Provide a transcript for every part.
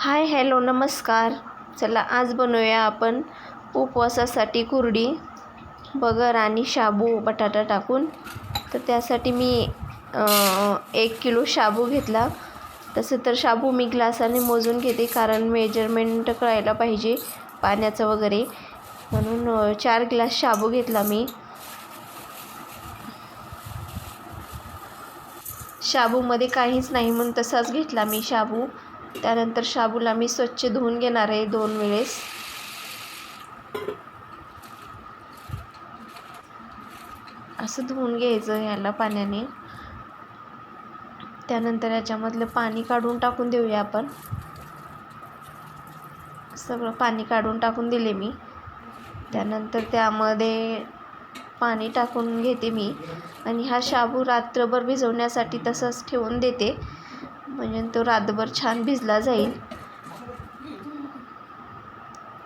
Hi hello नमस्कार. चला आज बनवूया आपण उपवासासाठी कुरडी बगर आणि शाबू बटाटा टाकून. तर त्यासाठी मी एक किलो शाबू घेतला. तसं तर शाबू मी ग्लासाने मोजून घेते कारण मेजरमेंट कळायला पाहिजे पाण्याचं वगैरे. म्हणून चार ग्लास शाबू घेतला मी. शाबूमध्ये काहीच नाही म्हणून तसाच घेतला मी शाबू. त्यानंतर शाबूला मी स्वच्छ धुवून घेणार आहे दोन वेळेस. असं धुवून घ्यायचं ह्याला पाण्याने. त्यानंतर याच्यामधलं पाणी काढून टाकून देऊया आपण. सगळं पाणी काढून टाकून दिले मी. त्यानंतर त्यामध्ये पाणी टाकून घेते मी. आणि हा शाबू रात्रभर भिजवण्यासाठी तसंच ठेवून देते. म्हणजे तो रात्रभर छान भिजला जाईल.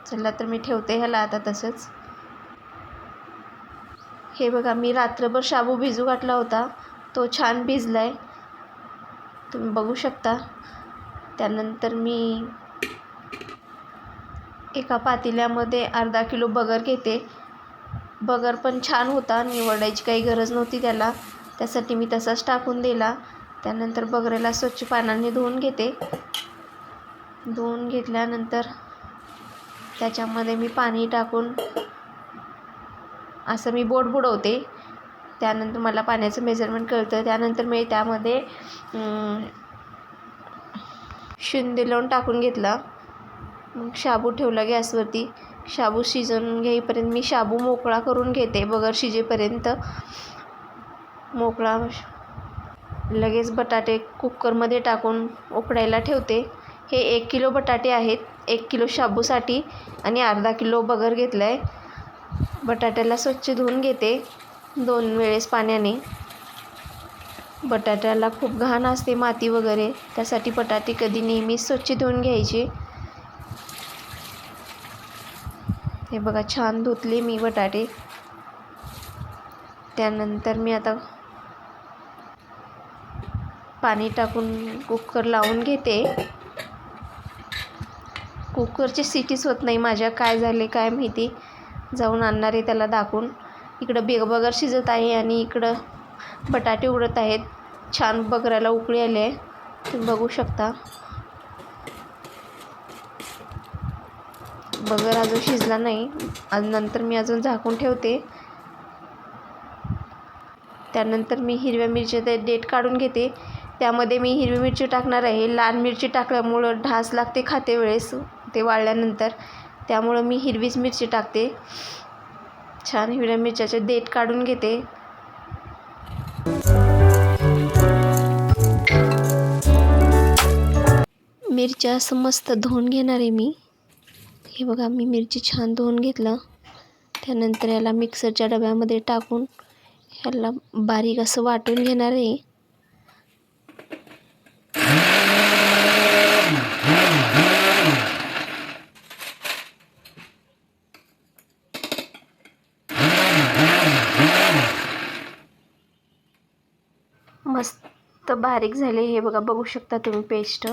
चला तर मी ठेवते ह्याला आता तसंच. हे बघा मी रात्रभर शाबू भिजू घातला होता. तो छान भिजला आहे तुम्ही बघू शकता. त्यानंतर मी एका पातेल्यामध्ये अर्धा किलो बगर घेते. बगर पण छान होता निवडायची काही गरज नव्हती त्याला. त्यासाठी मी तसाच टाकून दिला. त्यानंतर बगरेला स्वच्छ पाण्याने धुवून घेते. धुवून घेतल्यानंतर त्याच्यामध्ये मी पाणी टाकून असं मी बोट बुडवते. त्यानंतर मला पाण्याचं मेजरमेंट कळतं. त्यानंतर मी त्यामध्ये शिंदे लावून टाकून घेतला. मग शाबू ठेवला गॅसवरती. शाबू शिजवून घेईपर्यंत मी शाबू मोकळा करून घेते. बगर शिजेपर्यंत मोकळा लगेच बटाटे कुकरमध्ये टाकून उकडायला ठेवते. हे एक किलो बटाटे आहेत. एक किलो शाबूसाठी आणि अर्धा किलो बगर घेतला आहे बटाट्याला स्वच्छ धुवून घेते. दोन वेळेस पाण्याने. बटाट्याला खूप घाण असते माती वगैरे. त्यासाठी बटाटे कधी नेहमी स्वच्छ धुवून घ्यायचे. हे बघा छान धुतले मी बटाटे. त्यानंतर मी आता पाणी टाकून कुकर लावून घेते. कुकरची सिटीच होत नाही माझ्या काय झाले काय माहिती. जाऊन आणणार आहे त्याला दाखवून. इकडं बेग बगर शिजत आहे आणि इकडं बटाटे उडत आहेत. छान बगराला उकळी आली आहे. तुम्ही बघू शकता. बगर अजून शिजला नाही. आज नंतर मी अजून झाकून ठेवते. त्यानंतर मी हिरव्या मिरच्या ते डेट काढून घेते. त्यामध्ये मी हिरवी मिरची टाकणार आहे. लाल मिरची टाकल्यामुळं ढास लागते खाते वेळेस. ते वाळल्यानंतर त्यामुळं मी हिरवीच मिरची टाकते. छान हिरव्या मिरच्याचे देठ काढून घेते. मिरच्या असं मस्त धुवून घेणार आहे मी. हे बघा मी मिरची छान धुवून घेतलं. त्यानंतर याला मिक्सरच्या डब्यामध्ये टाकून ह्याला बारीक असं वाटून घेणार आहे. मस्त बारीक झाले. हे बघा बघू शकता तुम्ही पेस्ट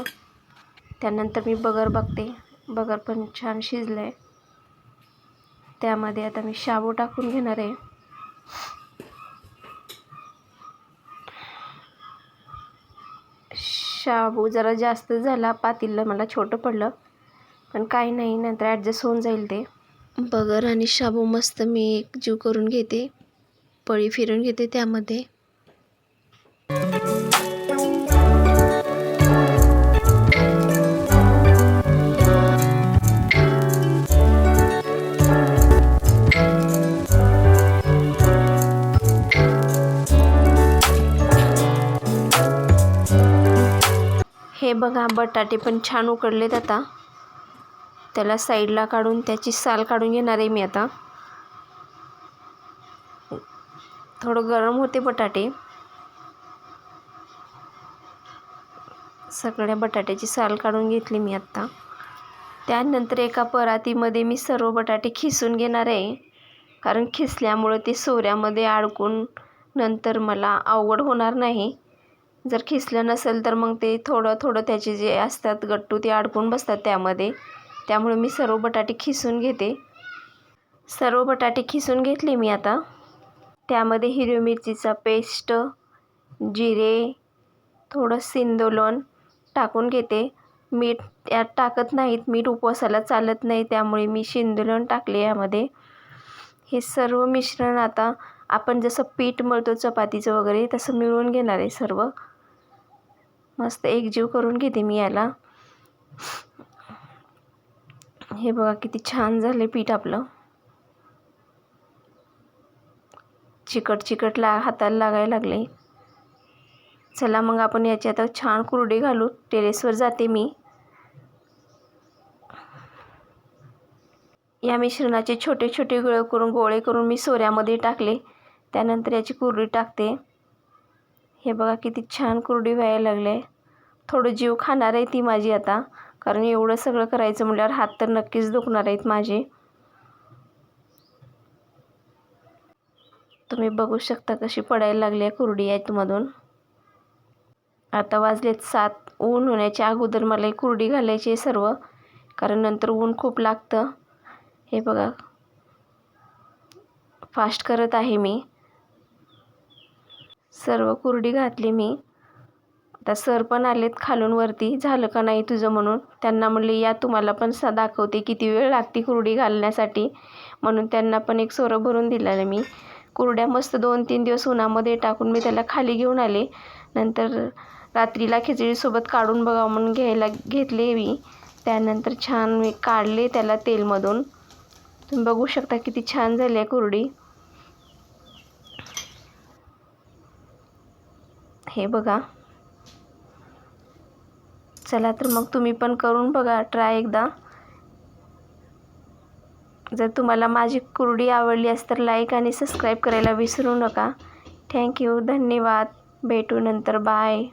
त्यानंतर मी बगर बघते. बगर पण छान शिजलं आहे त्यामध्ये आता मी शाबू टाकून घेणार आहे. शाबू जरा जास्त झाला पातीला मला छोटं पडलं. पण काही नाही नंतर ॲडजस्ट होऊन जाईल ते. बगर आणि शाबू मस्त मी एक जीव करून घेते. पळी फिरून घेते त्यामध्ये. हे बघा बटाटे पण छान उकडलेत आता. त्याला साईडला काढून त्याची साल काढून घेणार आहे मी आता. थोडं गरम होते बटाटे. सगळ्या बटाट्याची साल काढून घेतली मी आत्ता त्यानंतर एका परातीमध्ये मी सर्व बटाटे खिसून घेणार आहे. कारण खिसल्यामुळं ते सोऱ्यामध्ये अडकून नंतर मला अवघड होणार नाही. जर खिसलं नसेल तर मग ते थोडं थोडं त्याचे जे असतात गट्टू ते अडकून बसतात त्यामध्ये. त्यामुळे मी सर्व बटाटे खिसून घेते. सर्व बटाटे खिसून घेतले मी आता. त्यामध्ये हिरवी मिरचीचा पेस्ट जिरे थोडं सिंदोलन टाकून घेते. मीठ त्यात टाकत नाहीत मीठ उपवासाला चालत नाही त्यामुळे मी शिंदोलन टाकले यामध्ये. हे सर्व मिश्रण आता आपण जसं पीठ मळतो चपातीचं वगैरे तसं मिळवून घेणार आहे सर्व. मस्त एकजीव करून घेते मी याला. हे बघा किती छान झाले पीठ आपलं. चिकट चिकट ला हाताला लागायला लागले. चला मग आपण याची आता छान कुरडी घालू. टेरेसवर जाते मी. या मिश्रणाचे छोटे छोटे गोळे करून गोळे करून मी सोऱ्यामध्ये टाकले. त्यानंतर याची कुरडी टाकते. हे बघा किती छान कुरडी व्हायला लागले. थोडं जीव खाणार आहे ती माझी आता. कारण एवढं सगळं करायचं म्हटल्यावर हात तर नक्कीच दुखणार आहेत माझे. तुम्ही बघू शकता कशी पडायला लागली आहे कुरडी यातमधून आता वाजलेत सात. ऊन होण्याच्या अगोदर मला ही कुरडी घालायची आहे सर्व. कारण नंतर ऊन खूप लागतं. हे बघा. फास्ट करत आहे मी. सर्व कुरडी घातली मी. आता सर पण आलेत खालून वरती. झालं का नाही तुझं म्हणून? त्यांना म्हणले या तुम्हाला पण सा दाखवते किती वेळ लागते कुरडी घालण्यासाठी. म्हणून त्यांना पण एक सोरं भरून दिलेलं मी. कुरड्या मस्त दोन तीन दिवस उन्हामध्ये टाकून मी त्याला खाली घेऊन आले. नंतर रात्रीला खिचडीसोबत काढून बघा म्हणून घ्यायला घेतले मी. त्यानंतर छान मी काढले त्याला तेलमधून. तुम्ही बघू शकता किती छान झाली आहे कुरडी. हे बघा. चला तर मग तुम्ही पण करून बघा ट्राय एकदा. जर तुम्हाला माझी कुरडी आवडली असेल तर लाईक आणि सबस्क्राईब करायला विसरू नका. थँक्यू धन्यवाद. भेटू नंतर. बाय